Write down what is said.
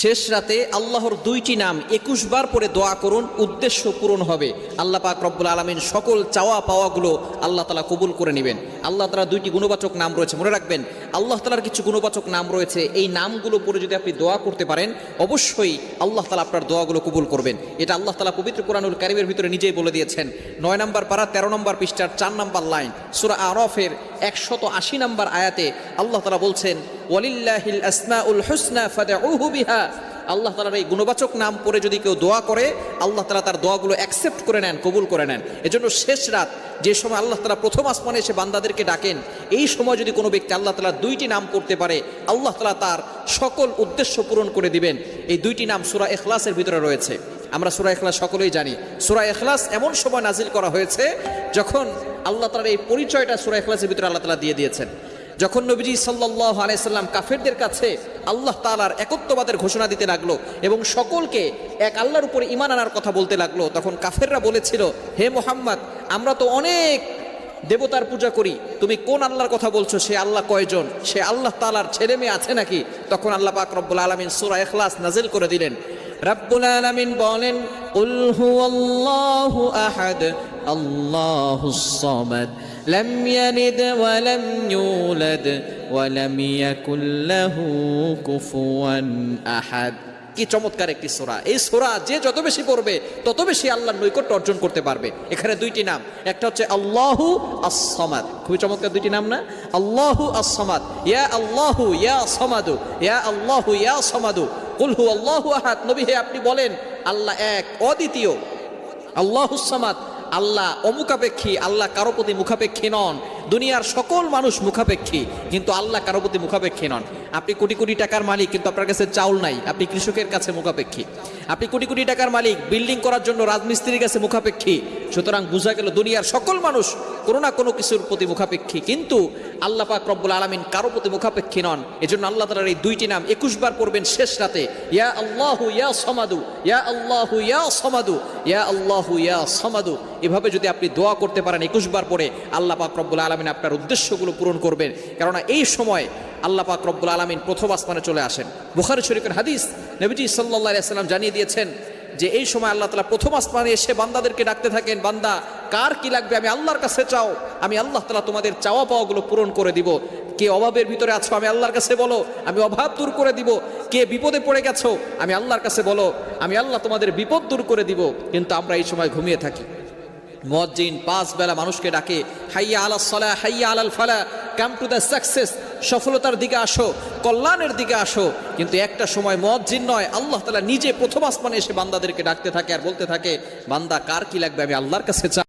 শেষ রাতে আল্লাহর দুইটি নাম একুশ বার পরে দোয়া করুন, উদ্দেশ্য পূরণ হবে। আল্লাহ পাক রব্বুল আলমিন সকল চাওয়া পাওয়াগুলো আল্লাহ তালা কবুল করে নেবেন। আল্লাহ তালা দুইটি গুণবাচক নাম রয়েছে, মনে রাখবেন, আল্লাহ তালার কিছু গুণবাচক নাম রয়েছে, এই নামগুলো পরে যদি আপনি দোয়া করতে পারেন, অবশ্যই আল্লাহ তালা আপনার দোয়াগুলো কবুল করবেন। এটা আল্লাহ তালা পবিত্র কোরআনুল কারিমের ভিতরে নিজেই বলে দিয়েছেন। নয় নম্বর পারা, তেরো নম্বর পৃষ্ঠার চার নম্বর লাইন, সুরা আরফের একশত আশি নম্বর আয়াতে আল্লাহ তালা বলছেন, ওয়ালিল্লাহিল আসমাউল হুসনা ফাদউহু বিহা। আল্লাহ তালার এই গুণবাচক নাম পরে যদি কেউ দোয়া করে, আল্লাহ তালা তার দোয়াগুলো অ্যাকসেপ্ট করে নেন, কবুল করে নেন। এজন্য শেষ রাত, যে সময় আল্লাহ তালা প্রথম আসমানে এসে বান্দাদেরকে ডাকেন, এই সময় যদি কোনো ব্যক্তি আল্লাহ তালা দুইটি নাম করতে পারে, আল্লাহ তালা তার সকল উদ্দেশ্য পূরণ করে দিবেন। এই দুইটি নাম সুরা এখলাসের ভিতরে রয়েছে। আমরা সুরা এখলাস সকলেই জানি। সুরা এখলাস এমন সময় নাজিল করা হয়েছে, যখন আল্লাহ তালার এই পরিচয়টা সুরা এখলাসের ভিতরে আল্লাহ তালা দিয়ে দিয়েছেন। যখন নবীজি সাল্লাহ আলাইসাল্লাম কাফেরদের কাছে আল্লাহ তালার একত্ববাদের ঘোষণা দিতে লাগল এবং সকলকে এক আল্লাহর উপরে ইমান আনার কথা বলতে লাগল, তখন কাফেররা বলেছিল, হে মোহাম্মদ, আমরা তো অনেক দেবতার পূজা করি, তুমি কোন আল্লাহর কথা বলছো? সে আল্লাহ কয়জন? সে আল্লাহ তালার ছেলে মেয়ে আছে নাকি? তখন আল্লাহ পাক রব্বুল আলমিন সুরা এখলাস নাজিল করে দিলেন। রব্বুল আলমিন বলেন আল্লাহুস সামাদ لم يلد ولم يولد ولم يكن له كفوا أحد কি চমৎকার একটি সোরা এই সোরা যে যত বেশি পড়বে তত বেশি আল্লাহর নৈকট্য অর্জন করতে পারবে এখানে দুইটি নাম একটা হচ্ছে আল্লাহু আসমাদ খুবই চমৎকার দুইটি নাম না আল্লাহু আসমাদ ইয়া আল্লাহু ইয়া সমাদু ইয়া আল্লাহু ইয়া সমাদু কুলহু আল্লাহু আহাদ নবী হে আপনি বলেন আল্লাহ এক অদ্বিতীয় আল্লাহু সামাদ আল্লাহ অমুখাপেক্ষী, আল্লাহ কারও প্রতি মুখাপেক্ষী নন। দুনিয়ার সকল মানুষ মুখাপেক্ষী, কিন্তু আল্লাহ কারও প্রতি মুখাপেক্ষী নন। আপনি কোটি কোটি টাকার মালিক, কিন্তু আপনার কাছে চাউল নাই। আপনি কৃষকের কাছে মুখাপেক্ষী। আপনি কোটি কোটি টাকার মালিক, বিল্ডিং করার জন্য রাজমিস্ত্রির কাছে মুখাপেক্ষী। সুতরাং বোঝা গেল দুনিয়ার সকল মানুষ কোনো না কোনো কিছুর প্রতি মুখাপেক্ষী। কিন্তু আল্লাহ পাক রব্বুল আলমিন কারও প্রতি মুখাপেক্ষী নন। এজন্য আল্লাহ তালার এই দুইটি নাম একুশ বার পড়বেন শেষ রাতে। ইয়া আল্লাহু ইয়া সমাদু, ইয়া আল্লাহু ইয়া সমাদু, ইয়া আল্লাহু ইয়া সমাদু। এভাবে যদি আপনি দোয়া করতে পারেন একুশ বার পরে আল্লাহ পাক রব্বুল আলমিন আপনার উদ্দেশ্যগুলো পূরণ করবেন। কেননা এই সময় আল্লাহ পাক রব্বুল আলমিন প্রথম আসমানে চলে আসেন। বুখারি শরীফের হাদিস নবীজি সাল্লাহ সাল্লাম জানিয়ে দিয়েছেন যে এই সময় আল্লাহ তালা প্রথম আসমানে এসে বান্দাদেরকে ডাকতে থাকেন, বান্দা, কার কি লাগবে? আমি আল্লাহর কাছে চাও। আমি আল্লাহ তালা তোমাদের চাওয়া পাওয়াগুলো পূরণ করে দিব। কে অভাবের ভিতরে আছো, আমি আল্লাহর কাছে বলো। আমি অভাব দূর করে দিব। কে বিপদে পড়ে গেছো, আমি আল্লাহর কাছে বলো। আমি আল্লাহ তোমাদের বিপদ দূর করে দিব। কিন্তু আমরা এই সময় ঘুমিয়ে থাকি। মজ্জিন পাঁচ বেলা মানুষকে ডাকে, হাইয়া আলা সলা, হাইয়া আলাল ফালা কাম টু দ্য সাকসেস সফলতার দিকে আসো, কল্যাণের দিকে আসো। কিন্তু একটা সময় মজ্জিন নয়, আল্লাহ তালা নিজে প্রথম আসমানে এসে বান্দাদেরকে ডাকতে থাকে আর বলতে থাকে, বান্দা, কার কি লাগবে? আমি আল্লাহর কাছে চা